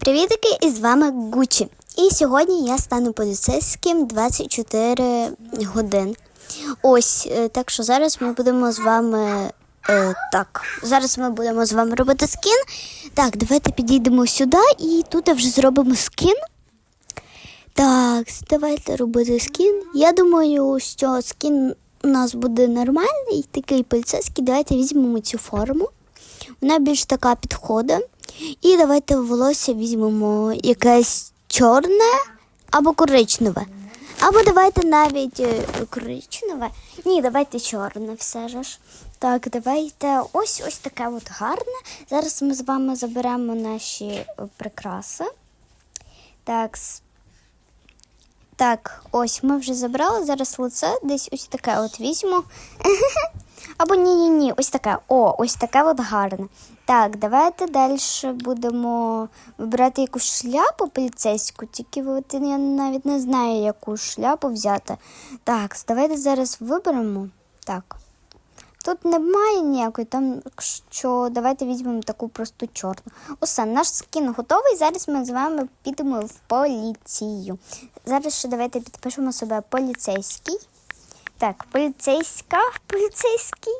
привітики! І з вами Гучі. І сьогодні я стану поліцейським 24 годин. Ось, е, так що зараз ми будемо з вами. Е, так, зараз ми будемо з вами робити скін. Так, давайте підійдемо сюди і тут вже зробимо скін. Так, давайте робити скін. Я думаю, що скін у нас буде нормальний, такий поліцейський. Давайте візьмемо цю форму. Вона більш така підходить. І давайте волосся візьмемо якесь чорне або коричневе. Або давайте навіть е, коричневе. Ні, давайте чорне все ж. Так, давайте ось ось таке от гарне. Зараз ми з вами заберемо наші е, прикраси. Так, так, ось ми вже забрали. Зараз лице десь ось таке от візьму. Або ні, ні, ні, ось таке. О, ось таке от гарне. Так, давайте далі будемо вибирати якусь шляпу поліцейську, тільки от я навіть не знаю, яку шляпу взяти. Так, давайте зараз виберемо. Так. Тут немає ніякої, там що давайте візьмемо таку просту чорну. Усе, наш скін готовий. Зараз ми з вами підемо в поліцію. Зараз ще давайте підпишемо себе поліцейський. Так, поліцейська, поліцейський.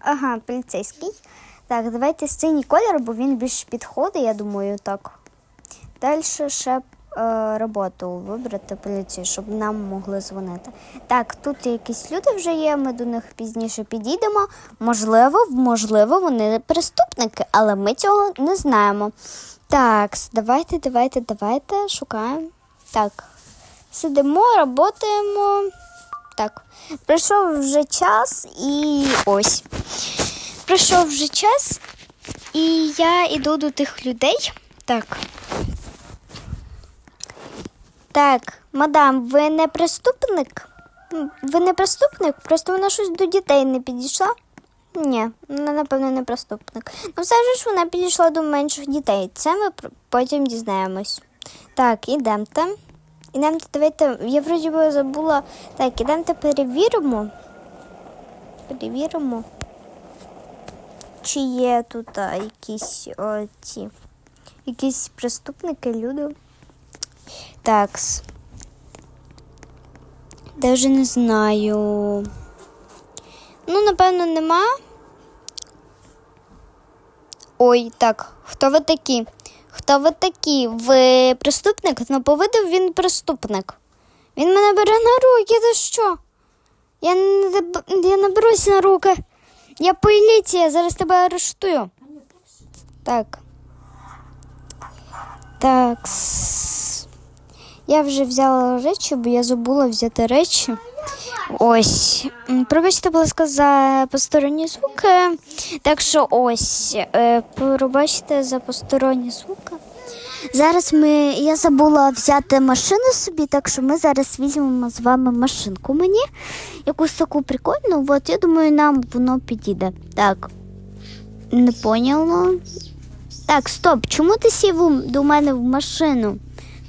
Ага, поліцейський. Так, давайте синій колір, бо він більш підходить, я думаю, так. Далі ще е, роботу вибрати поліцію, щоб нам могли дзвонити. Так, тут якісь люди вже є, ми до них пізніше підійдемо. Можливо, можливо, вони преступники, але ми цього не знаємо. Так, давайте, давайте, давайте шукаємо. Так, сидимо, працюємо. Так, пройшов вже час і ось. Пройшов вже час, і я йду до тих людей. Так. Так, мадам, ви не преступник? Ви не преступник? Просто вона щось до дітей не підійшла? Ні, вона, напевно, не преступник. Ну, все ж вона підійшла до менших дітей. Це ми потім дізнаємось. Так, ідемте. Ідемте, давайте. Я вроді би забула. Так, ідемте перевіримо. Перевіримо. Чи є тут а, якісь о, ці, якісь преступники, люди. Такс. Даже не знаю. Ну, напевно, нема. Ой, так, хто ви такі? Хто ви такі? Ви преступник? Ну, по виду він преступник. Він мене бере на руки, ти що? Я не, я не берусь на руки. Я поліція, зараз тебе арештую. Так. Так. Я вже взяла речі, бо я забула взяти речі. Ось. Пробачте, будь ласка, за посторонні звуки. Так що ось. е, Пробачте за посторонні звуки. Зараз ми. Я забула взяти машину собі, так що ми зараз візьмемо з вами машинку мені. Якусь таку прикольну. От я думаю, нам воно підійде. Так. Не поняла. Так, стоп. Чому ти сів до мене в машину?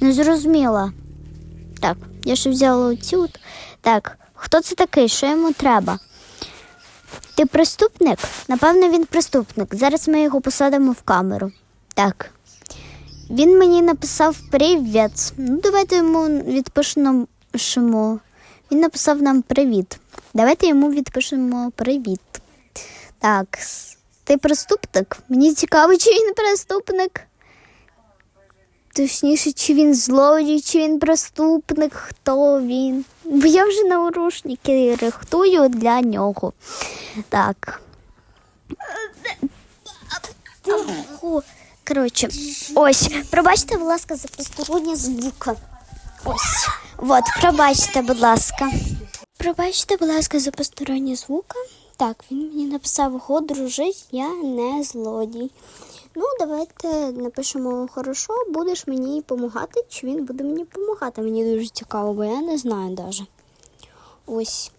Не зрозуміла. Так, я ще взяла оцю. Так, хто це такий? Що йому треба? Ти преступник? Напевно, він преступник. Зараз ми його посадимо в камеру. Так. Він мені написав привіт. Ну, давайте йому відпишемо. Він написав нам привіт. Давайте йому відпишемо привіт. Так, ти преступник? Мені цікаво, чи він преступник. Точніше, чи він злодій, чи він преступник, хто він. Бо я вже наушники рихтую для нього. Так. Коротше, ось, пробачте, будь ласка, за посторонні звуки. Ось. От, пробачте, будь ласка. Пробачте, будь ласка, за посторонні звуки. Так, він мені написав, го дружить, я не злодій. Ну, давайте напишемо хорошо, будеш мені допомагати, чи він буде мені допомагати. Мені дуже цікаво, бо я не знаю навіть. Ось.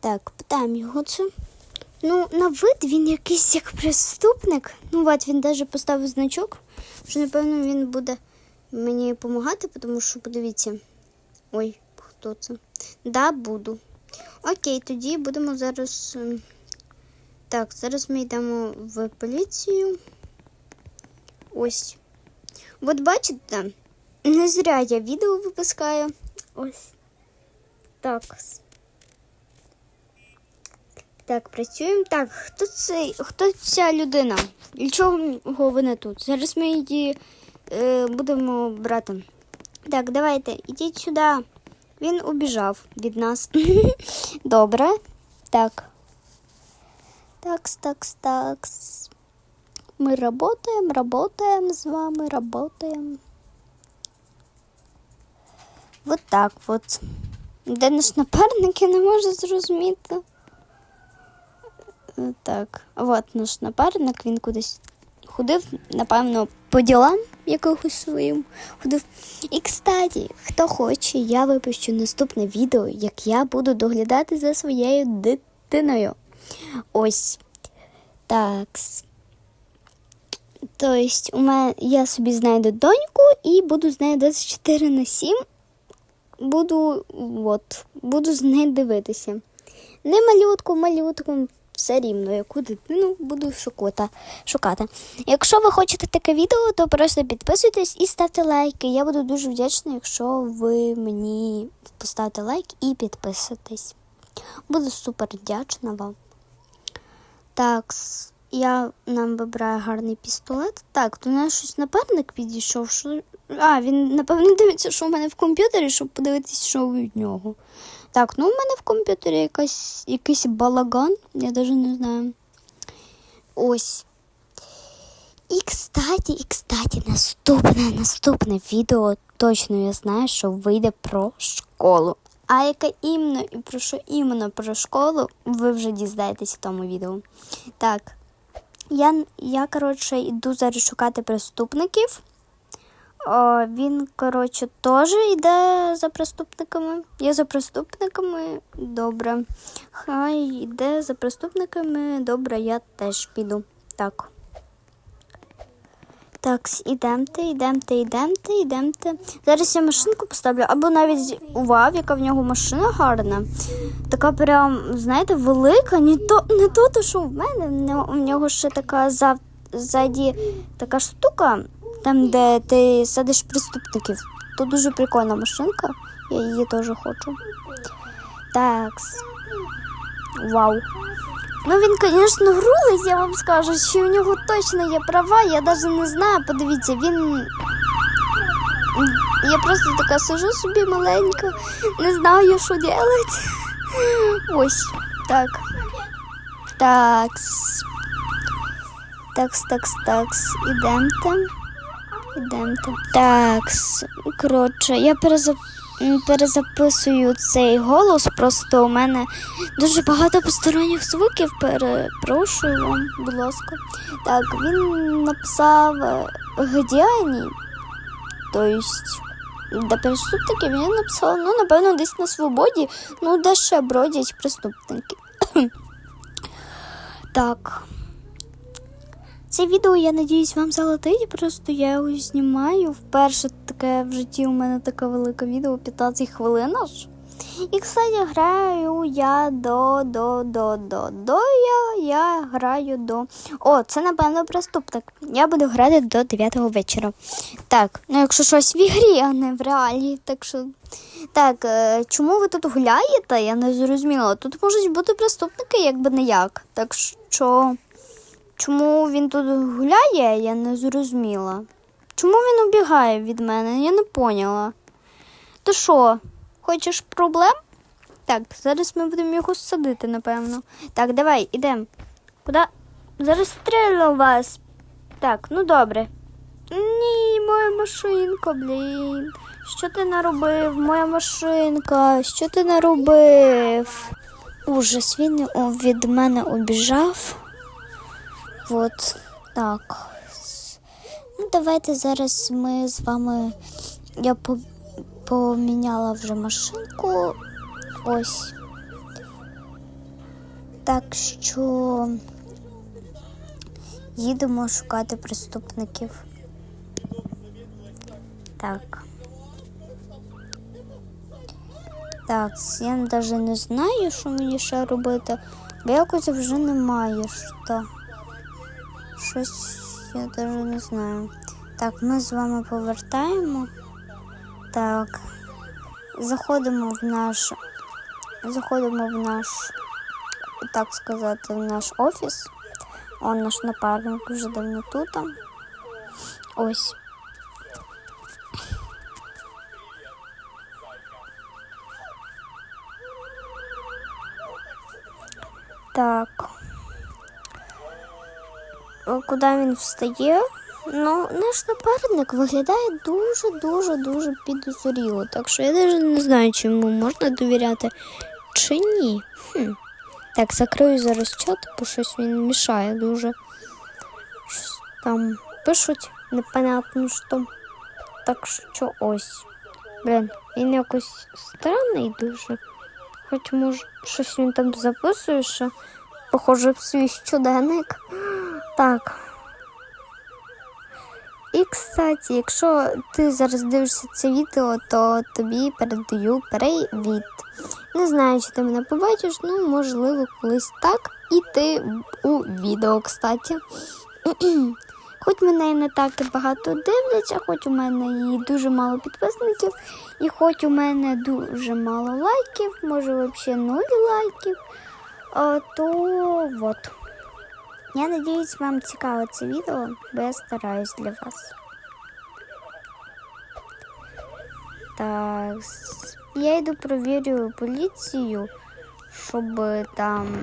Так, питаємо його це. Ну, на вид він якийсь як преступник. Ну, от він навіть поставив значок, що, напевно, він буде мені допомагати, тому що, подивіться. Ой, хто це? Да, буду. Окей, тоді будемо зараз. ем, Так, зараз ми йдемо в поліцію. Ось. От бачите, не зря я відео випускаю. Ось. Так. Так, працюємо. Так, хто це? Хто ця людина? Для чого вона тут? Зараз ми її е, будемо брати. Так, давайте, ідіть сюди. Він убіжав від нас. Добре. Так. Такс, такс, такс. Ми работаємо, работаємо з вами, работаємо. Вот так от. Де наш напарник, я не можу зрозуміти. Так, от наш напарник, він кудись ходив, напевно, по ділам якихось своїм ходив. І, кстати, хто хоче, я випущу наступне відео, як я буду доглядати за своєю дитиною. Ось. Такс. Тобто, у мене я собі знайду доньку і буду з нею 24 на 7. Буду, от, буду з нею дивитися. Не малютку, малютку, все рівно, яку дитину буду шукати. шукати. Якщо ви хочете таке відео, то просто підписуйтесь і ставте лайки. Я буду дуже вдячна, якщо ви мені поставите лайк і підписуєтесь. Буду супер вдячна вам. Так, я нам вибираю гарний пістолет. Так, до нас щось напарник підійшов. Що... А, він, напевно, дивиться, що в мене в комп'ютері, щоб подивитись, що від нього. Так, ну в мене в комп'ютері якась, якийсь балаган, я навіть не знаю. Ось. І кстати, і кстати, наступне, наступне відео точно я знаю, що вийде про школу. А яке іменно і про що іменно про школу, ви вже дізнаєтесь в тому відео. Так, я, я коротше, йду зараз шукати преступників. О, він, коротше, теж йде за преступниками. Я за преступниками, добре. Хай йде за преступниками, добре, я теж піду. Так. Так, ідемте, ідемте, ідемте, ідемте. Зараз я машинку поставлю, або навіть ував, яка в нього машина гарна. Така прям, знаєте, велика, не то, не то, що в мене. В нього- ще така ззаді така штука, там, де ти садиш преступників. То дуже прикольна машинка. Я її теж хочу. Так. Вау. Ну він, звісно, грузить, я вам скажу, що у нього точно є права, я навіть не знаю. Подивіться, він. Я просто така сижу собі маленька, не знаю, що робити. Ось, так. Такс. Такс, такс, такс. Ідемте. Ідемте. Такс. Коротше, я перезап... перезаписую цей голос, просто у мене дуже багато посторонніх звуків. Перепрошую вам, будь ласка. Так, він написав Гедіані. Тобто, для преступників він написав, ну, напевно, десь на свободі, ну, де ще бродять преступники. так. Це відео, я надіюсь, вам залетить. Просто я його знімаю. Вперше таке в житті у мене таке велике відео 15 хвилин аж. І, кстати, граю я до до до до до я, я граю до. О, це напевно преступник. Я буду грати до 9 вечора. Так, ну якщо щось в ігрі, а не в реалі. Так що. Так, е, чому ви тут гуляєте? Я не зрозуміла. Тут можуть бути преступники, якби не як. Так що. Чому він тут гуляє, я не зрозуміла. Чому він убігає від мене? Я не поняла. Ти що, хочеш проблем? Так, зараз ми будемо його садити, напевно. Так, давай, ідемо. Куди? Зараз стрілю вас. Так, ну добре. Ні, моя машинка, блін. Що ти наробив? Моя машинка, що ти наробив? Ужас, він від мене обіжав. От так. Ну, давайте зараз ми з вами. Я по... поміняла вже машинку. Ось. Так що їдемо шукати преступників. Так. Так, я навіть не знаю, що мені ще робити, бо якось вже немає що. Щось я навіть не знаю. Так, ми з вами повертаємо. Так. Заходимо в наш. Заходимо в наш, так сказати, в наш офіс. Он наш напарник вже давно тут. Ось. Так. Куди він встає? Ну, наш напарник виглядає дуже-дуже дуже підозріло. Так що я навіть не знаю, чи йому можна довіряти чи ні. Хм. Так, закрию зараз чат, бо щось він мішає дуже. Щось там пишуть непонятно що. Так що ось. Блін, він якось странний дуже. Хоч може щось він там записує, що похоже в свій щоденник. Так. І, кстати, якщо ти зараз дивишся це відео, то тобі передаю привіт. Не знаю, чи ти мене побачиш, ну, можливо, колись так. І ти у відео, кстати. Хоч мене і не так і багато дивляться, хоч у мене і дуже мало підписників, і хоч у мене дуже мало лайків, може взагалі нуль лайків, то от. Я надіюсь, вам цікаво це відео, бо я стараюсь для вас. Так, я йду провірю поліцію, щоб там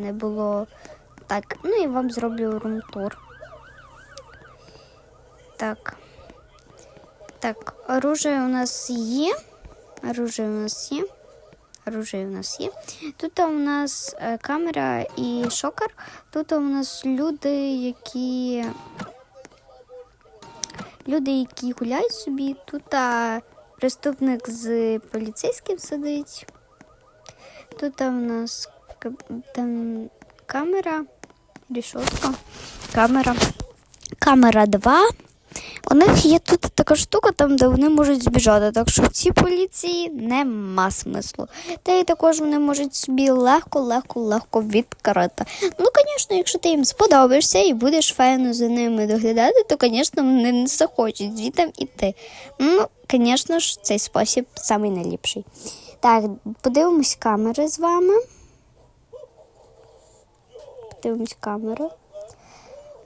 не було так. Ну і вам зроблю румтур. Так. Так, оружие у нас є. Оружие у нас є. Оружие у нас є. Тут у нас е, камера і шокер. Тут у нас люди, які. Люди, які гуляють собі. Тут преступник з поліцейським сидить. Тут у нас там камера, рішотка, камера. Камера 2. У них є тут така штука, там, де вони можуть збіжати. Так що в цій поліції нема смислу. Та й також вони можуть собі легко, легко, легко відкрити. Ну, звісно, якщо ти їм сподобаєшся і будеш файно за ними доглядати, то, звісно, вони не захочуть звідти іти. Ну, звісно ж, цей спосіб найліпший. Так, подивимось камери з вами. Подивимось камери.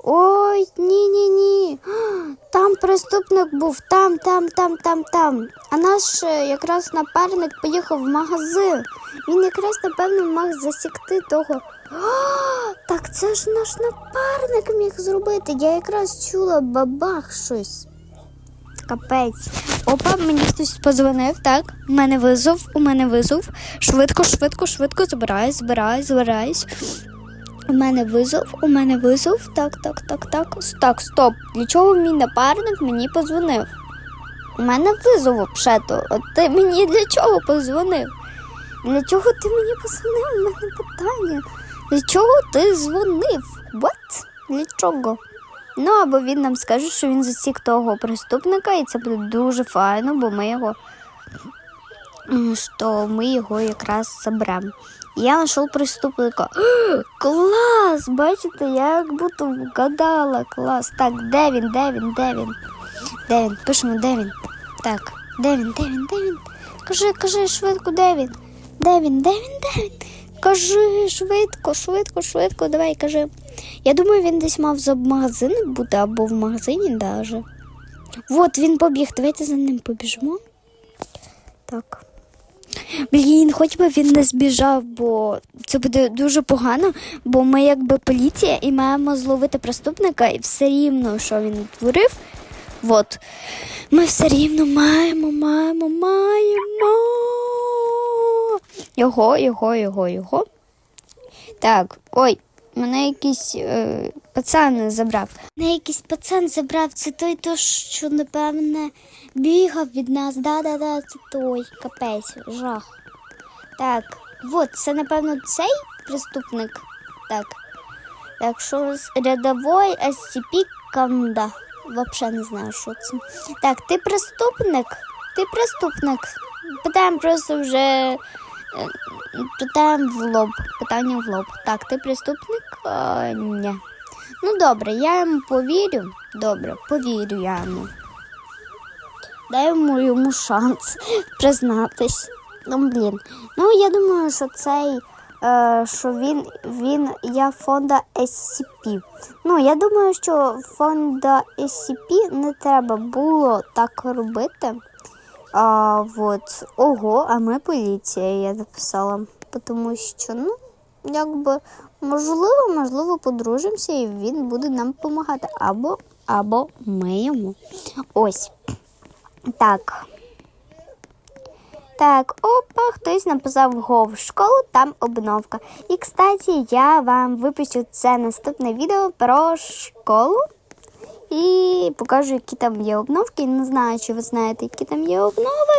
Ой, ні, ні. Там преступник був, там, там, там, там, там. А наш е, якраз напарник поїхав в магазин. Він якраз, напевно, мав засікти того. А, так це ж наш напарник міг зробити. Я якраз чула бабах щось. Капець. Опа, мені хтось позвонив, так? У мене визов, у мене визов. Швидко, швидко, швидко збираюсь, збираюсь, збираюсь. У мене визов, у мене визов. Так, так, так, так. Так, стоп. Для чого мій напарник мені позвонив? У мене визов взагалі. От ти мені для чого позвонив? Для чого ти мені позвонив? У мене питання. Для чого ти дзвонив? What? Для чого? Ну, або він нам скаже, що він засік того преступника, і це буде дуже файно, бо ми його що ми його якраз заберемо. Я знайшов преступника. Клас! Бачите, я як будто вгадала. Клас. Так, де він, де він, де він? Пишемо, Девин. Так, де він, де він, де він? Кажи, кажи швидко, де він? Де він, де він, де він? Кажи швидко, швидко, швидко, давай кажи. Я думаю, він десь мав за магазин бути або в магазині даже. От він побіг. Давайте за ним побіжимо. Так. Блін, хоч би він не збіжав, бо це буде дуже погано, бо ми якби поліція і маємо зловити преступника, і все рівно, що він творив. От. Ми все рівно маємо, маємо, маємо. Його, його, його, його. Так, ой, мене якийсь е, пацан забрав. Мене якийсь пацан забрав, це той, то, що, напевне, бігав від нас. Да-да-да, це той капець, жах. Так, от, це, напевно, цей преступник. Так. Так, що з рядовой SCP Канда. Вообще не знаю, що це. Так, ти преступник? Ти преступник. Питаємо просто вже. Е, Питаємо в лоб. Питання в лоб. Так, ти преступник? А, ні. Ну добре, я йому повірю. добре, повірю я йому. Даємо йому шанс признатись. Ну, блін. Ну, я думаю, що цей, е, що він, він є фонда SCP. Ну, я думаю, що фонда SCP не треба було так робити. А, вот. Ого, а ми поліція, я написала. Тому що, ну, якби, можливо, можливо, подружимося і він буде нам допомагати. Або, або ми йому. Ось. Так. Так, опа, хтось написав го в школу, там обновка. І, кстати, я вам випущу це наступне відео про школу. І покажу, які там є обновки. Не знаю, чи ви знаєте, які там є обнови.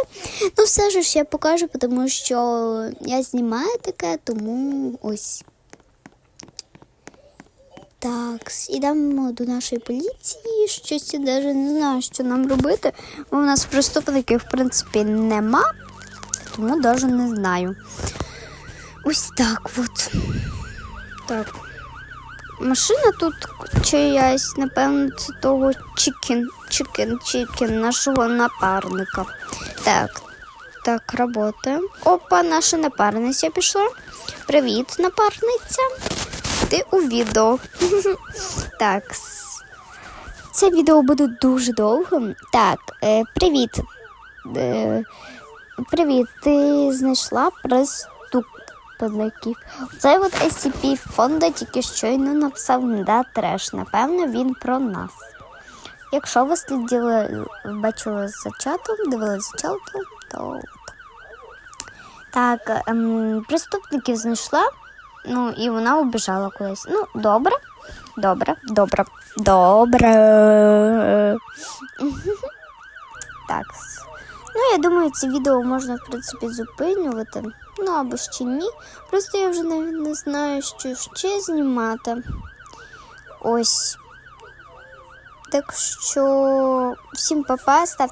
Ну, все ж я покажу, тому що я знімаю таке, тому ось. Так, ідемо до нашої поліції. Щось я навіть не знаю, що нам робити. У нас преступників, в принципі, нема, тому навіть не знаю. Ось так от. Так. Машина тут чиясь, напевно, це того Чікен, Чікен, Чікен, нашого напарника. Так, так, работаємо. Опа, наша напарниця пішла. Привіт, напарниця. Ти у відео. так. Це відео буде дуже довгим. Так, е, привіт. Е, привіт, ти знайшла преступників. Цей от SCP фонда тільки щойно написав да треш. Напевно, він про нас. Якщо ви слідили, бачили за чатом, дивилися за чатом, то. Так, ем, преступників знайшла, ну і вона убіжала кудись. Ну, добре, добре, добре, добре. Так. Ну, я думаю, це відео можна, в принципі, зупинювати. Ну, або ще ні. Просто я вже навіть не знаю, що ще знімати. Ось. Так що всім па-па, ставте.